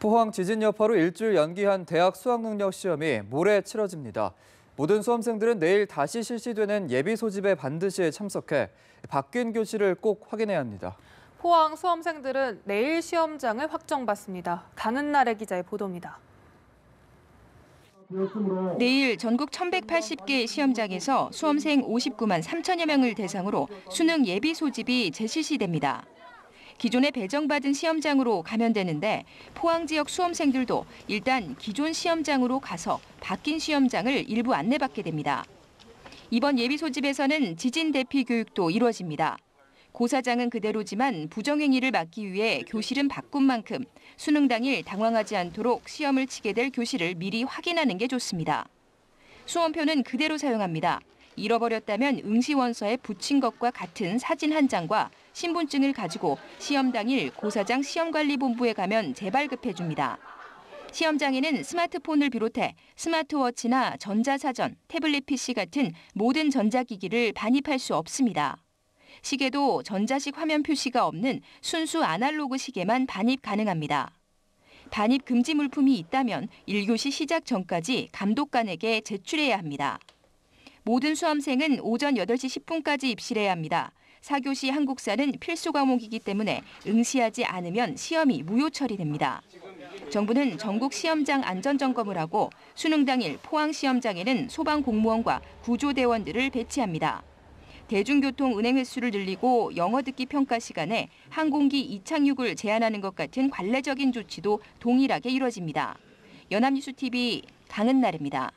포항 지진 여파로 일주일 연기한 대학 수학능력 시험이 모레 치러집니다. 모든 수험생들은 내일 다시 실시되는 예비 소집에 반드시 참석해 바뀐 교실을 꼭 확인해야 합니다. 포항 수험생들은 내일 시험장을 확정받습니다. 강은나래 기자의 보도입니다. 내일 전국 1,180개 시험장에서 수험생 59만 3천여 명을 대상으로 수능 예비 소집이 재실시됩니다. 기존에 배정받은 시험장으로 가면 되는데 포항 지역 수험생들도 일단 기존 시험장으로 가서 바뀐 시험장을 일부 안내받게 됩니다. 이번 예비 소집에서는 지진 대피 교육도 이루어집니다. 고사장은 그대로지만 부정행위를 막기 위해 교실은 바꾼 만큼 수능 당일 당황하지 않도록 시험을 치게 될 교실을 미리 확인하는 게 좋습니다. 수험표는 그대로 사용합니다. 잃어버렸다면 응시원서에 붙인 것과 같은 사진 한 장과 신분증을 가지고 시험 당일 고사장 시험관리본부에 가면 재발급해 줍니다. 시험장에는 스마트폰을 비롯해 스마트워치나 전자사전, 태블릿 PC 같은 모든 전자기기를 반입할 수 없습니다. 시계도 전자식 화면 표시가 없는 순수 아날로그 시계만 반입 가능합니다. 반입 금지 물품이 있다면 1교시 시작 전까지 감독관에게 제출해야 합니다. 모든 수험생은 오전 8시 10분까지 입실해야 합니다. 4교시 한국사는 필수 과목이기 때문에 응시하지 않으면 시험이 무효 처리됩니다. 정부는 전국 시험장 안전 점검을 하고 수능 당일 포항 시험장에는 소방 공무원과 구조대원들을 배치합니다. 대중교통 운행 횟수를 늘리고 영어 듣기 평가 시간에 항공기 이착륙을 제한하는 것 같은 관례적인 조치도 동일하게 이뤄집니다. 연합뉴스 TV 강은나래입니다.